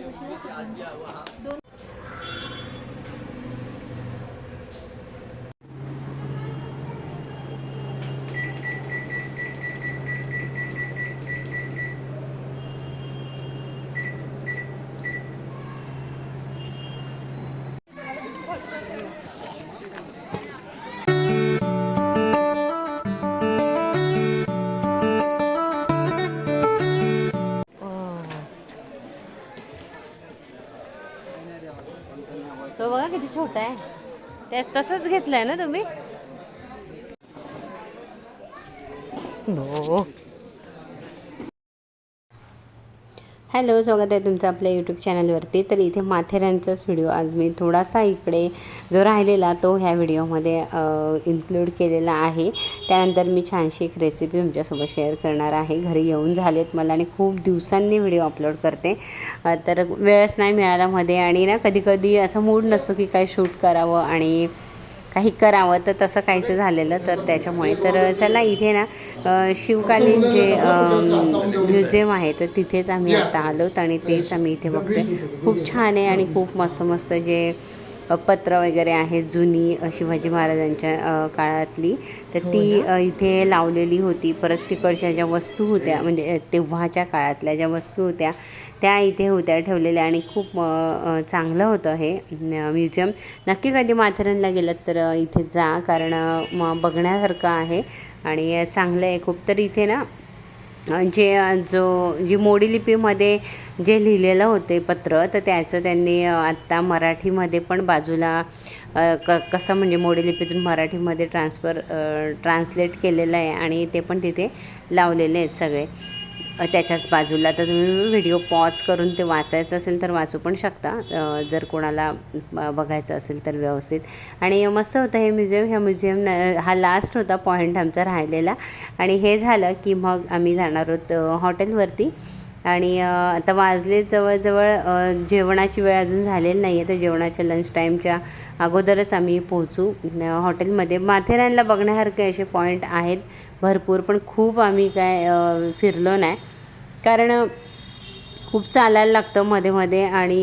Ini si बघा आहे त्या तसंच घेतलंय ना तुम्ही हो हॅलो स्वागत आहे तुमचं आपल्या यूट्यूब चॅनलवरती तर इथे माथेऱ्यांचाच व्हिडिओ आज मी थोडासा इकडे जो राहिलेला तो ह्या व्हिडिओमध्ये इन्क्लूड केलेला आहे. त्यानंतर मी छानशी एक रेसिपी तुमच्यासोबत शेअर करणार आहे. घरी येऊन झालेत मला आणि खूप दिवसांनी व्हिडिओ अपलोड करते. तर वेळच नाही मिळाला मध्ये आणि ना कधी कधी असं मूड नसतो की काय शूट करावं आणि काही करावं तर तसं काहीसं झालेलं तर त्याच्यामुळे. तर चला इथे ना शिवकालीन जे म्युझियम आहे तर तिथेच आम्ही आता आलोत आणि तेच आम्ही इथे बघतोय. खूप छान आहे आणि खूप मस्त मस्त जे पत्र वगैरे आहेत जुनी शिवाजी महाराजांच्या काळातली. तर ती अ, इथे लावलेली होती. परत तिकडच्या ज्या वस्तू होत्या म्हणजे तेव्हाच्या काळातल्या ज्या वस्तू होत्या त्या इथे होत्या ठेवलेल्या आणि खूप चांगलं होतं हे म्युझियम. नक्की कधी माथेरानला गेलात तर इथे जा. कारण बघण्यासारखं आहे आणि चांगलं आहे. खूप तर इथे ना जे जो जी मोडी लिपीमध्ये जे लिहिलेलं होते पत्र तर त्याचं त्यांनी आत्ता मराठीमध्ये पण बाजूला क कसं म्हणजे मोडी लिपीतून मराठीमध्ये ट्रान्सफर ट्रान्सलेट केलेलं आहे आणि ते पण तिथे लावलेले आहेत सगळे. त्याच्याच बाजूला. तर तुम्ही व्हिडिओ पॉज करून ते वाचायचं असेल तर वाचू पण शकता. जर कोणाला बघायचं असेल तर व्यवस्थित. आणि मस्त होतं हे म्युझियम. ह्या म्युझियम हा लास्ट होता पॉईंट आमचा राहिलेला. आणि हे झालं की मग आम्ही जाणार आहोत हॉटेलवरती. आणि आता वाजले जवळजवळ जेवणाची वेळ अजून झालेली नाही आहे तर जेवणाच्या लंच टाईमच्या अगोदरच आम्ही पोहोचू हॉटेलमध्ये. माथेरानला बघण्यासारखे असे पॉईंट आहेत. भरपूर पण खूप आम्ही काय फिरलो नाही. कारण खूप चालायला लागतं मध्ये मध्ये आणि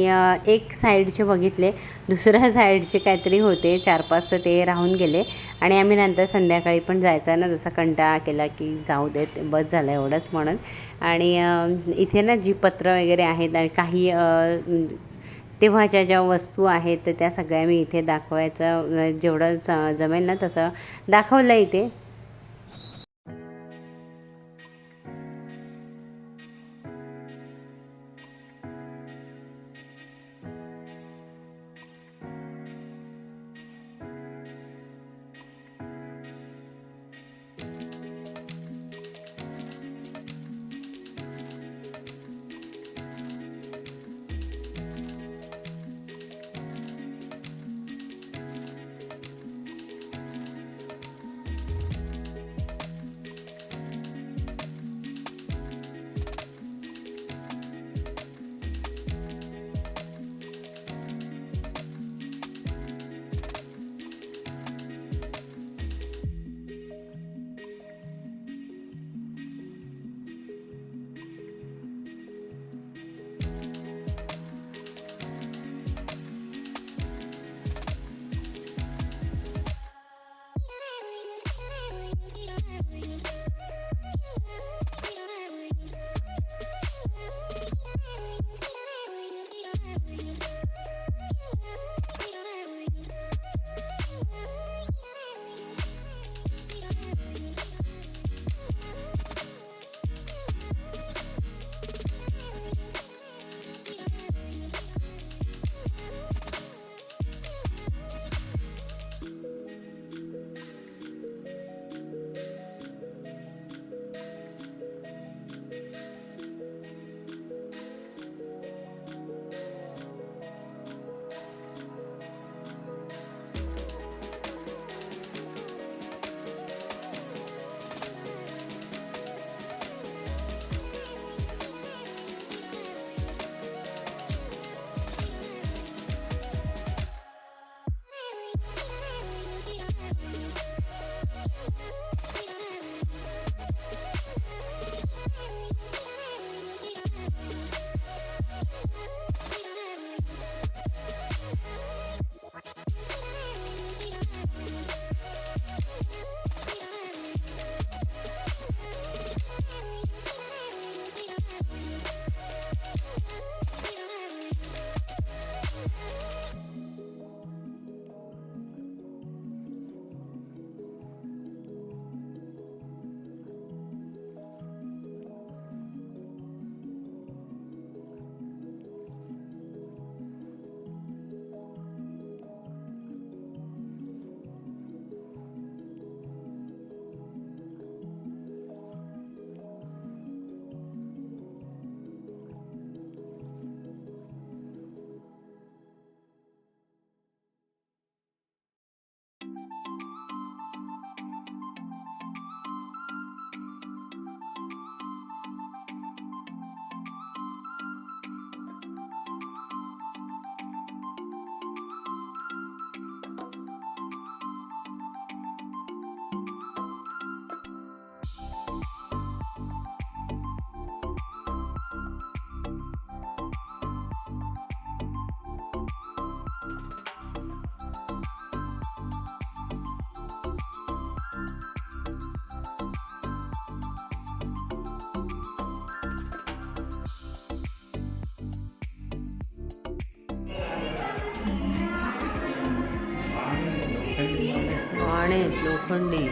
एक साईडचे बघितले दुसऱ्या साईडचे काहीतरी होते चार पाच तर ते राहून गेले. आणि आम्ही नंतर संध्याकाळी पण जायचं ना जसा कंटाळा केला की जाऊ देत बस झालं एवढंच म्हणून. आणि इथे ना जी पत्र वगैरे आहेत आणि काही तेव्हाच्या ज्या वस्तू आहेत तर त्या सगळ्या मी इथे दाखवायचं जेवढं ज जमेल ना तसं दाखवलं इथे. लोखंडी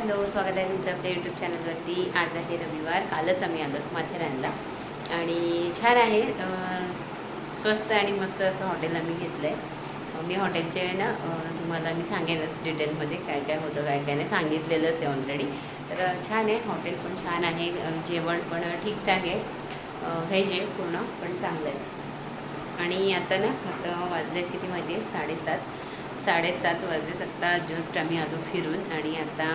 हॅलो स्वागत आहे तुमचं आपल्या यूट्यूब चॅनलवरती आज आहे रविवार कालच आम्ही आलो माथेरानला. आणि छान आहे स्वस्त आणि मस्त असं हॉटेल आम्ही घेतलं आहे मी हॉटेलचे ना तुम्हाला मी सांगेनच डिटेलमध्ये काय काय होतं काय काय नाही. सांगितलेलंच आहे ऑलरेडी तर छान आहे हॉटेल पण छान आहे. जेवण पण ठीकठाक आहे. व्हेज आहे पूर्ण पण चांगलं आहे आणि आता ना आता वाजले किती माहिती आहे? साडेसात. साडेसात वाजलेत. आत्ता जस्ट आम्ही आलो फिरून आणि आता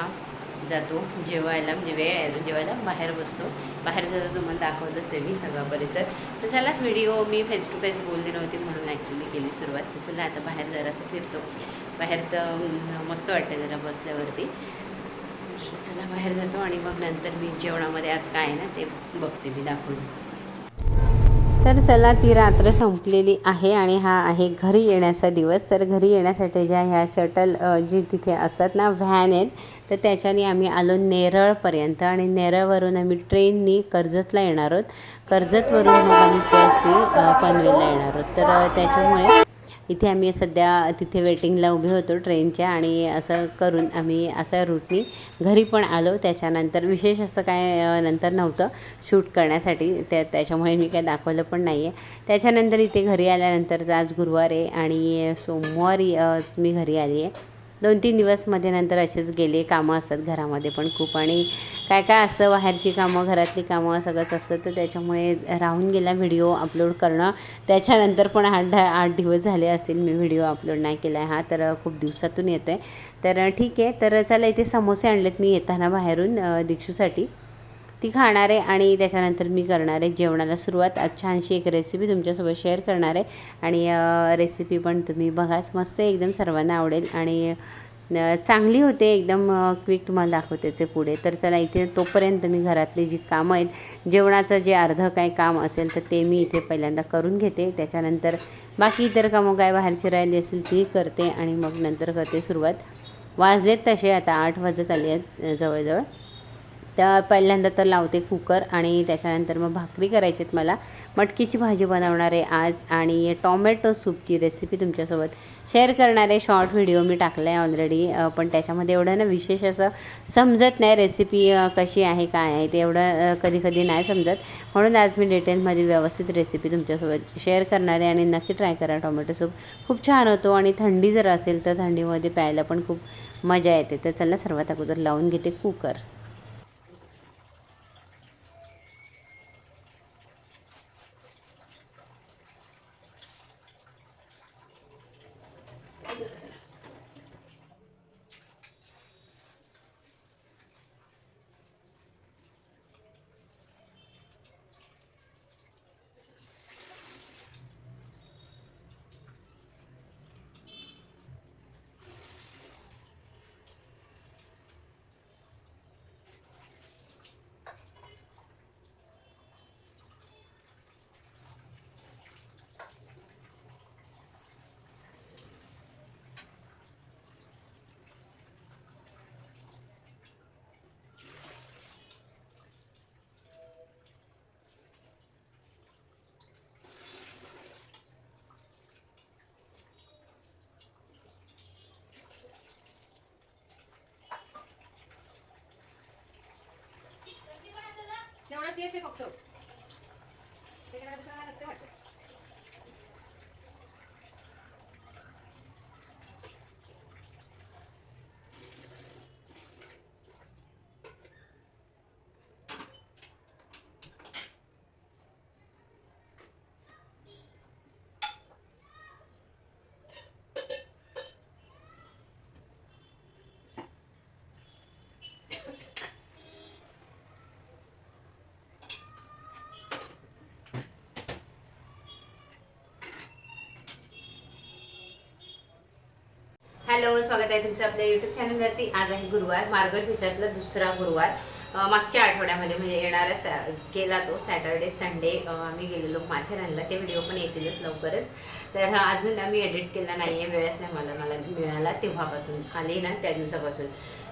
जातो जेवायला म्हणजे वेळ आहे जेवायला बाहेर बसतो. बाहेर जर तुम्हाला दाखवतच आहे मी सगळा परिसर. तर चला व्हिडिओ मी फेस टू फेस बोलली नव्हती म्हणून ॲक्च्युली केली सुरुवात. तर चला आता बाहेर जरासं फिरतो. बाहेरचं मस्त वाटतं जरा बसल्यावरती. चला बाहेर जातो आणि मग नंतर मी जेवणामध्ये आज काय आहे ना ते बघते मी दाखवून. तर चला ती रात्र संपलेली आहे आणि हा आहे घरी येण्याचा दिवस. तर घरी येण्यासाठी ज्या ह्या शटल जी तिथे असतात ना व्हॅन आहेत तर त्याच्याने आम्ही आलो नेरळपर्यंत आणि नेरळवरून आम्ही ट्रेननी कर्जतला येणार आहोत. कर्जतवरून मग आम्ही बसनी पनवेलला येणार आहोत. तर त्याच्यामुळे इथे आम्ही सध्या तिथे वेटिंगला उभे होतो ट्रेनच्या आणि असं करून आम्ही असा रूटनी घरी पण आलो. त्याच्यानंतर विशेष असं काय नंतर नव्हतं शूट करण्यासाठी. त्या त्याच्यामुळे मी काय दाखवलं पण नाही आहे त्याच्यानंतर इथे घरी आल्यानंतर आज गुरुवार आहे आणि सोमवारी मी घरी आली आहे दोन तीन दिवसमध्ये नंतर असेच गेले. कामं असतात घरामध्ये पण खूप आणि काय काय असतं? बाहेरची कामं घरातली कामं सगळंच असतं. तर त्याच्यामुळे राहून गेला व्हिडिओ अपलोड करणं. त्याच्यानंतर पण आठ दहा आठ दिवस झाले असतील मी व्हिडिओ अपलोड नाही केला आहे हा तर खूप दिवसातून येतो आहे तर ठीक आहे. तर चला इथे समोसे आणलेत. मी येताना बाहेरून दीक्षूसाठी. ती खाणार आहे आणि त्याच्यानंतर मी करणार आहे जेवणाला सुरुवात. आज छानशी एक रेसिपी तुमच्यासोबत शेअर करणार आहे. आणि रेसिपी पण तुम्ही बघाच मस्त एकदम सर्वांना आवडेल. आणि चांगली होते. एकदम क्विक तुम्हाला दाखवतेचे पुढे. तर चला इथे तोपर्यंत मी घरातली जी कामं आहेत जेवणाचं जे अर्धं काय काम असेल तर ते मी इथे पहिल्यांदा करून घेते. त्याच्यानंतर बाकी इतर कामं काय बाहेरची राहिली असेल ती करते. आणि मग नंतर करते सुरुवात. वाजलेत तसे. आता आठ वाजत आले आहेत जवळजवळ. त्या पहिल्यांदा तर लावते कुकर आणि त्याच्यानंतर मग भाकरी करायची आहेत मला. मटकीची भाजी बनवणार आहे आज आणि टॉमॅटो सूपची रेसिपी तुमच्यासोबत शेअर करणारे शॉर्ट व्हिडिओ मी टाकला आहे ऑलरेडी पण त्याच्यामध्ये एवढं ना विशेष असं समजत नाही रेसिपी कशी आहे काय आहे ते एवढं कधी कधी नाही समजत. म्हणून आज मी डिटेलमध्ये व्यवस्थित रेसिपी तुमच्यासोबत शेअर करणार आहे आणि नक्की ट्राय करा टोमॅटो सूप. खूप छान होतो आणि थंडी जर असेल तर थंडीमध्ये प्यायला पण खूप मजा येते. तर चला सर्वात अगोदर लावून घेते कुकर. तेच आहे फक्त त्याच्याकडे दुसरं काय नसते वाटत हॅलो स्वागत आहे तुमचं आपल्या यूट्यूब चॅनलवरती आज आहे गुरुवार मार्गशीर्षातला दुसरा गुरुवार. मागच्या आठवड्यामध्ये म्हणजे येणारा सॅ गेला तो सॅटर्डे संडे आम्ही गेलेलो माथेरानला. ते व्हिडिओ पण येतीलच लवकरच. तर हा अजून आम्ही एडिट केला नाही आहे वेळच नाही मला मला मिळाला तेव्हापासून. आले ना त्या दिवसापासून.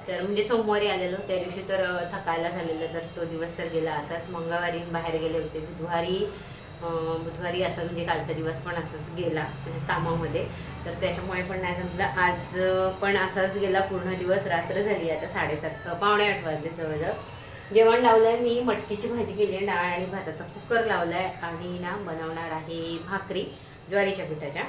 तर म्हणजे सोमवारी आलेलो. त्या दिवशी तर थकायला झालेलं तर तो दिवस तर गेला असाच. मंगळवारी बाहेर गेले होते. बुधवारी बुधवारी असं म्हणजे कालचा दिवस पण असाच गेला म्हणजे कामामध्ये. तर त्याच्यामुळे पण नाही जमलं. आज पण असाच गेला पूर्ण दिवस रात्र झाली आता साडेसात पावणे आठ वाजले जवळजवळ. जेवण लावलंय मी मटकीची भाजी केली आहे डाळ आणि भाताचा कुकर आहे आणि ना बनवणार आहे भाकरी ज्वारीच्या पिठाच्या.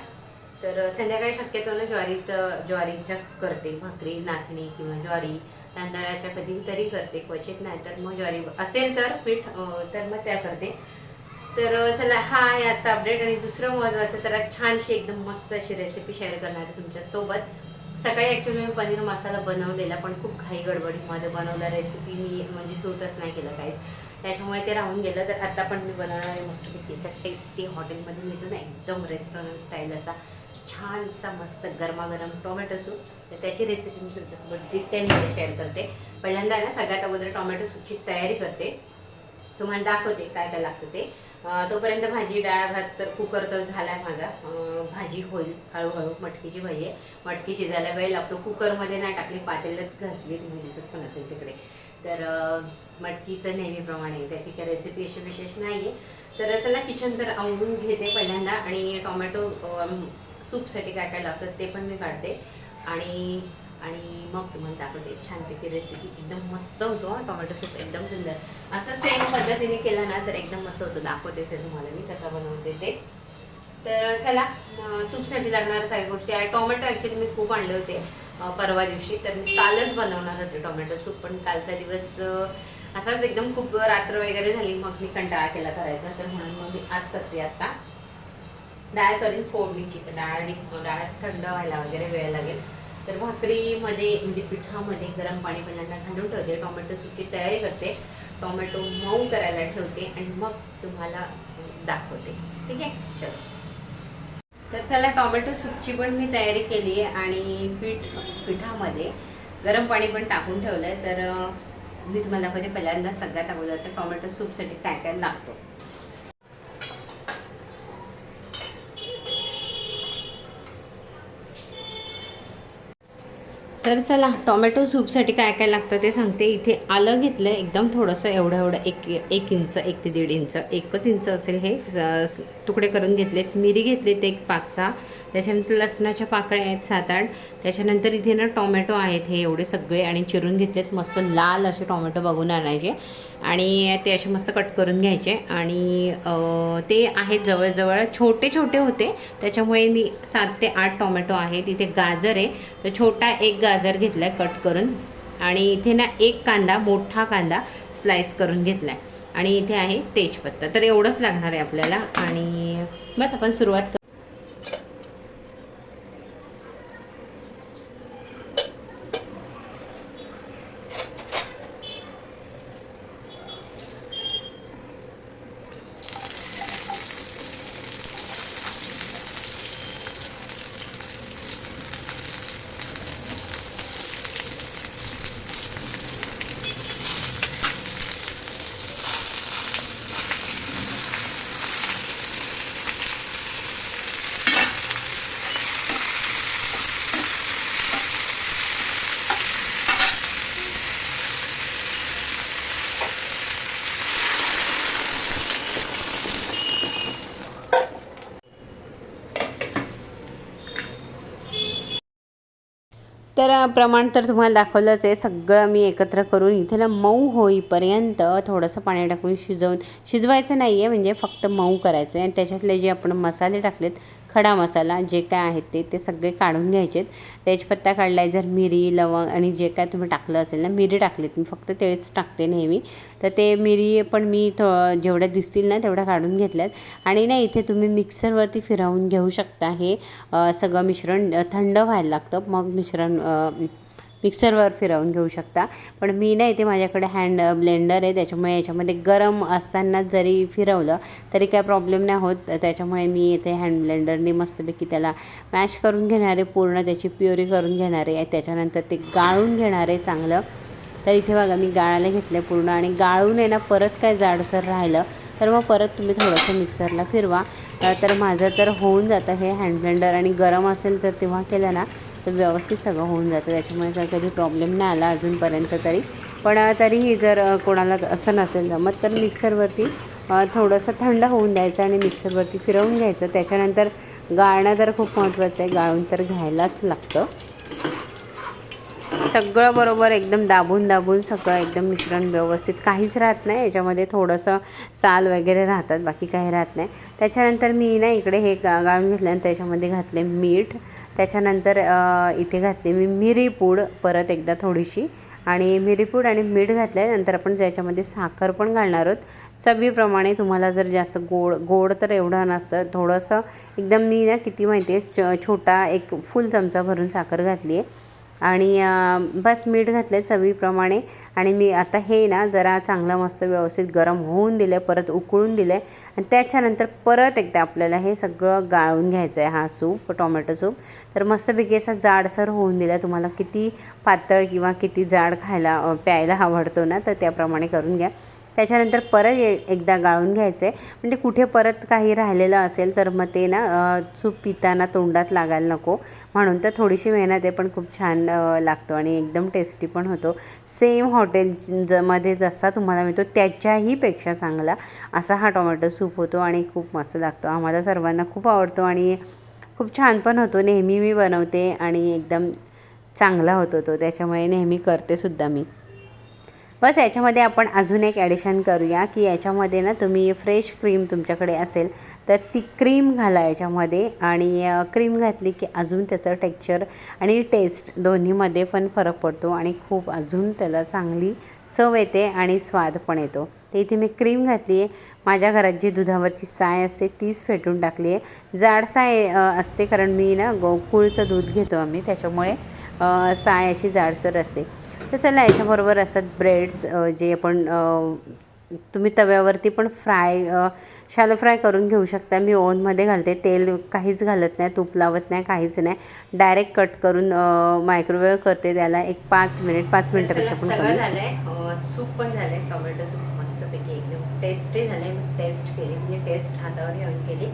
तर संध्याकाळी शक्यतो ना ज्वारीचं ज्वारीच्या करते भाकरी नाचणी किंवा ज्वारी तांदळाच्या कधीतरी करते क्वचित नाही तर मग ज्वारी असेल तर पीठ तर मग त्या करते. तर चला हा आहे आजचा अपडेट आणि दुसरं महत्त्वाचं तर छानशी एकदम मस्त अशी रेसिपी शेअर करणार आहे तुमच्यासोबत. सकाळी ॲक्च्युली मी पनीर मसाला बनवलेला पण खूप घाई गडबडीमध्ये बनवला रेसिपी मी म्हणजे शूटच नाही केलं काहीच त्याच्यामुळे ते राहून गेलं तर आता पण मी बनवणार आहे मस्तपैकी असा टेस्टी हॉटेलमध्ये मिळतो ना एकदम रेस्टॉरंट स्टाईल असा छानसा मस्त गरमागरम टोमॅटो सूप तर त्याची रेसिपी मी तुमच्यासोबत डिटेलमध्ये शेअर करते. पहिल्यांदा ना सगळ्यात अगोदर टोमॅटो सूपची तयारी करते. तुम्हाला दाखवते काय काय लागतं ते. तोपर्यंत भाजी डाळ भात तर कुकर तर आहे माझा. भाजी होईल हळूहळू मटकीची भाजी आहे. मटकी शिजायला वेळ लागतो. कुकरमध्ये नाही टाकली पातेल्यात घातली तुम्ही दिसत पण असेल तिकडे. तर मटकीचं नेहमीप्रमाणे त्याची काही रेसिपी अशी विशेष नाही आहे तर चला किचन तर आवडून घेते पहिल्यांदा. आणि टोमॅटो सूपसाठी काय काय लागतं ते पण मी काढते. आणि आणि मग तुम्हाला दाखवते छानपैकी रेसिपी एकदम मस्त होतो हा टोमॅटो सूप. एकदम सुंदर. असं सेम पद्धतीने केलं ना तर एकदम मस्त होतं. दाखवतेच आहे तुम्हाला मी कसा बनवते ते. तर चला सूपसाठी लागणाऱ्या सगळ्या गोष्टी आहे. टोमॅटो ॲक्च्युली मी खूप आणले होते परवा दिवशी. तर मी कालच बनवणार होते टोमॅटो सूप. पण कालचा दिवस असाच एकदम खूप रात्र वगैरे झाली. मग मी कंटाळा केला करायचा. तर म्हणून मग मी आज करते आता. डाळ करीन फोडणीची. तर डाळ आणि डाळ थंड व्हायला वगैरे वेळ लागेल. तर भाकरीमध्ये म्हणजे पिठामध्ये गरम पाणी पहिल्यांदा घालून ठेवते. टोमॅटो सुकी तयारी करते. टोमॅटो मऊ करायला ठेवते आणि मग तुम्हाला दाखवते. ठीक आहे? चलो. तर चला टोमॅटो सूपची पण मी तयारी केली आहे आणि पीठ पिठामध्ये गरम पाणी पण टाकून ठेवलं आहे तर मी तुम्हाला कधी पहिल्यांदा सगळ्यात अगोदर तर टोमॅटो सूपसाठी काय काय लागतो. तर चला टोमॅटो सूपसाठी काय काय लागतं ते सांगते. इथे आलं घेतलं आहे एकदम थोडंसं एवढं एवढं एक एक इंच एक ते दीड इंच एकच इंच असेल हे. तुकडे करून घेतलेत. मिरी घेतलेत एक पाच सहा. त्याच्यानंतर लसणाच्या पाकळ्या आहेत सात आठ. त्याच्यानंतर इथे ना टोमॅटो आहेत हे एवढे सगळे आणि चिरून घेतलेत. मस्त लाल असे टोमॅटो बघून आणायचे. आणि ते असे मस्त कट करून घ्यायचे. आणि ते आहेत जवळजवळ छोटे छोटे होते. त्याच्यामुळे मी सात ते आठ टोमॅटो आहे तिथे गाजर आहे. तर छोटा एक गाजर घेतला आहे कट करून. आणि इथे ना एक कांदा मोठा कांदा स्लाइस करून घेतला आहे आणि इथे आहे तेजपत्ता. तर एवढंच लागणार आहे आपल्याला. आणि बस आपण सुरुवात तर प्रमाण तर तुम्हाला दाखवलंच आहे. सगळं मी एकत्र करून इथे ना मऊ होईपर्यंत थोडंसं पाणी टाकून शिजवून शिजवायचं नाही आहे म्हणजे फक्त मऊ करायचं आहे आणि त्याच्यातले जे आपण मसाले टाकलेत खडा मसाला जे काय आहेत ते ते सगळे काढून घ्यायचेत तेजपत्ता काढला आहे जर मिरी लवंग आणि जे काय तुम्ही टाकलं असेल ना मिरी टाकलीत. मी फक्त तेच टाकते नेहमी. तर ते मिरी पण मी थो जेवढ्या दिसतील ना तेवढ्या काढून घेतल्यात. आणि ना इथे तुम्ही मिक्सरवरती फिरवून घेऊ शकता हे सगळं मिश्रण थंड व्हायला लागतं. मग मिश्रण मिक्सरवर फिरवून घेऊ शकता. पण मी नाही इथे माझ्याकडे हँड ब्लेंडर आहे त्याच्यामुळे याच्यामध्ये गरम असताना जरी फिरवलं तरी काय प्रॉब्लेम नाही होत. त्याच्यामुळे मी इथे हँड ब्लेंडरने मस्तपैकी त्याला मॅश करून घेणार आहे पूर्ण त्याची प्युरी करून घेणार आहे. त्याच्यानंतर ते गाळून घेणार आहे चांगलं. तर इथे बघा मी गाळायला घेतलं पूर्ण आणि गाळून आहे ना परत काय जाडसर राहिलं तर मग परत तुम्ही थोडंसं मिक्सरला फिरवा. तर माझं तर होऊन जातं हे हँड ब्लेंडर आणि गरम असेल तर तेव्हा केलं ना तर व्यवस्थित सगळं होऊन जातं. त्याच्यामुळे काही कधी प्रॉब्लेम नाही आला अजूनपर्यंत तरी. पण तरीही जर कोणाला असं नसेल जमत तर मिक्सरवरती थोडंसं थंड होऊन द्यायचं आणि मिक्सरवरती फिरवून घ्यायचं. त्याच्यानंतर गाळणं तर खूप महत्त्वाचं आहे. गाळून तर घ्यायलाच लागतं. सगळं बरोबर एकदम दाबून दाबून सगळं एकदम मिश्रण व्यवस्थित. काहीच राहत नाही. याच्यामध्ये थोडंसं साल वगैरे राहतात. बाकी काही राहत नाही. त्याच्यानंतर मी ना इकडे हे गा गाळून घेतल्यानंतर त्याच्यामध्ये घातले मीठ. त्याच्यानंतर इथे घातली मी मिरी पूड परत एकदा थोडीशी. आणि मिरीपूड आणि मीठ घातल्यानंतर आपण ज्याच्यामध्ये साखर पण घालणार आहोत. चवीप्रमाणे तुम्हाला जर जास्त गोड गोड तर एवढं नसतं. थोडंसं एकदम मी ना किती माहिती आहे च छोटा एक फुल चमचा भरून साखर घातली आहे आणि बस मीठ घातलं आहे चवीप्रमाणे. आणि मी आता हे ना जरा चांगलं मस्त व्यवस्थित गरम होऊन दिलं परत उकळून दिलं आहे आणि त्याच्यानंतर परत एकदा आपल्याला हे सगळं गाळून घ्यायचं आहे हा सूप टोमॅटो सूप. तर मस्तपैकी असा जाडसर होऊन दिला तुम्हाला किती पातळ किंवा किती जाड खायला प्यायला आवडतो ना तर त्याप्रमाणे करून घ्या. त्याच्यानंतर परत ए एकदा गाळून घ्यायचं. आहे म्हणजे कुठे परत काही राहिलेलं असेल तर मग ते ना सूप पिताना तोंडात लागायला नको. म्हणून तर थोडीशी मेहनत आहे पण खूप छान लागतो आणि एकदम टेस्टी पण होतो. सेम हॉटेल ज मध्ये जसा तुम्हाला मिळतो त्याच्याही पेक्षा चांगला असा हा टोमॅटो सूप होतो आणि खूप मस्त लागतो. आम्हाला सर्वांना खूप आवडतो आणि खूप छान पण होतो. नेहमी मी बनवते आणि एकदम चांगला होतो तो. त्याच्यामुळे नेहमी करते सुद्धा मी. बस याच्यामध्ये आपण अजून एक ॲडिशन करूया की याच्यामध्ये ना तुम्ही फ्रेश क्रीम तुमच्याकडे असेल तर ती क्रीम घाला याच्यामध्ये आणि क्रीम घातली की अजून त्याचं टेक्स्चर आणि टेस्ट दोन्हीमध्ये पण फरक पडतो आणि खूप अजून त्याला चांगली चव येते आणि स्वाद पण येतो. तर इथे मी क्रीम घातली आहे. माझ्या घरात जी दुधावरची साय असते तीच फेटून टाकली आहे. जाड साय असते कारण मी ना गोकुळचं दूध घेतो आम्ही त्याच्यामुळे साय अशी जाडसर असते. तर चला याच्याबरोबर असतात ब्रेड्स जे आपण तुम्ही तव्यावरती पण फ्राय शालो फ्राय करून घेऊ शकता. मी ओव्हनमध्ये घालते. तेल काहीच घालत नाही तूप लावत नाही काहीच नाही. डायरेक्ट कट करून मायक्रोवेव्ह करते त्याला एक पाच मिनिट पाच मिनिटापेक्षा पण कमी. झालंय. सूप पण झालंय. टोमॅटो सूप मस्तपैकी एकदम टेस्टी झालंय. टेस्ट केली. म्हणजे टेस्ट हातावर घेऊन केली.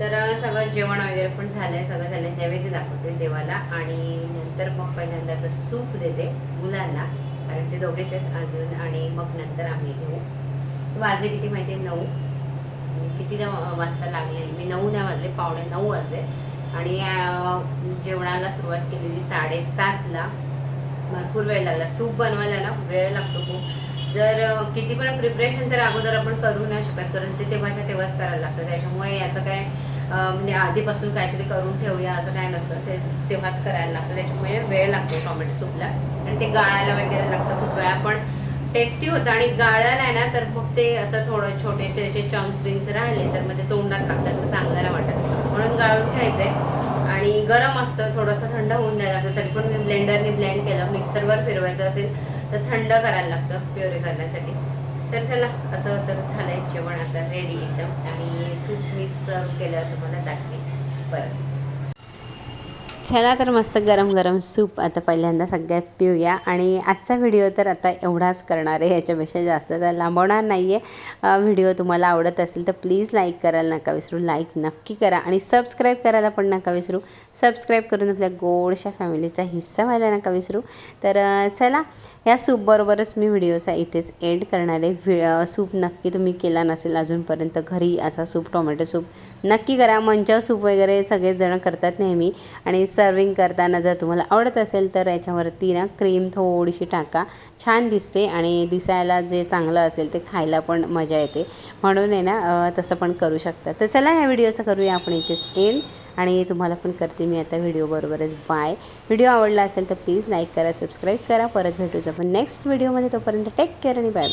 तर सगळं जेवण वगैरे पण झालंय सगळं झालंय. नैवेद्य दाखवते देवाला आणि नंतर मग पहिल्यांदा तर सूप देते मुलांना. कारण ते दोघेच आहेत अजून आणि मग नंतर आम्ही घेऊ. वाजले किती माहिती आहे? नऊ. किती वाजता लागले? मी नऊ नाही वाजले पावणे नऊ वाजले. आणि जेवणाला सुरुवात केलेली साडेसातला. भरपूर वेळ लागला. सूप बनवायला ना वेळ लागतो खूप. जर किती पण प्रिपरेशन तर अगोदर आपण करू नाही शकत कारण ते तेव्हाच्या तेव्हाच करायला लागतं. त्याच्यामुळे याचं काय म्हणजे आधीपासून काहीतरी करून ठेवूया असं काय नसतं. ते तेव्हाच करायला लागतं. त्याच्यामुळे म्हणजे वेळ लागतो टॉमॅटो सूपला. आणि ते गाळायला वगैरे लागतं खूप वेळा. पण टेस्टी होतं आणि गाळायला आहे ना तर मग ते असं थोडं छोटेसे असे चंक्स बिंक्स राहिले तर मग ते तोंडात लागतात. तर चांगलं वाटत. म्हणून गाळून घ्यायचं. आहे आणि गरम असतं. थोडंसं थंड होऊन द्यायला लागतं. तरी पण मी ब्लेंडरने ब्लेंड केलं. मिक्सरवर फिरवायचं असेल तर थंड करायला लागतं. प्युरी करण्यासाठी. तर चला असं तर झालंय जेवण आता रेडी एकदम. आणि सूप मी सर्व केलं तुम्हाला दाखवेन. परत चला तर मस्त गरम गरम सूप आता पहिल्यांदा सगळ्यात पिऊया. आणि आजचा व्हिडिओ तर आता एवढाच करणार आहे याच्यापेक्षा जास्त तर लांबवणार नाही आहे व्हिडिओ तुम्हाला आवडत असेल तर प्लीज लाईक करायला नका विसरू लाईक नक्की करा आणि सबस्क्राईब करायला पण नका विसरू. सबस्क्राईब करून आपल्या गोडशा फॅमिलीचा हिस्सा व्हायला नका विसरू. तर चला ह्या सूपबरोबरच मी व्हिडिओचा इथेच एंड करणार आहे. व्हि सूप नक्की तुम्ही केला नसेल अजूनपर्यंत घरी असा सूप टोमॅटो सूप नक्की करा. मंचाव सूप वगैरे सगळेजण करतात नेहमी. आणि सर्विंग करताना जर तुम्हाला आवडत असेल तर याच्यावरती ना क्रीम थोडीशी टाका. छान दिसते आणि दिसायला जे चांगलं असेल ते खायला पण मजा येते. म्हणून आहे ना तसं पण करू शकता. तर चला या व्हिडिओचं करूया आपण इथेच एंड आणि तुम्हाला पण करते मी आता व्हिडिओबरोबरच बाय व्हिडिओ आवडला असेल तर प्लीज लाईक करा सबस्क्राईब करा. परत भेटूच आपण नेक्स्ट व्हिडिओमध्ये तोपर्यंत टेक केअर आणि बाय बाय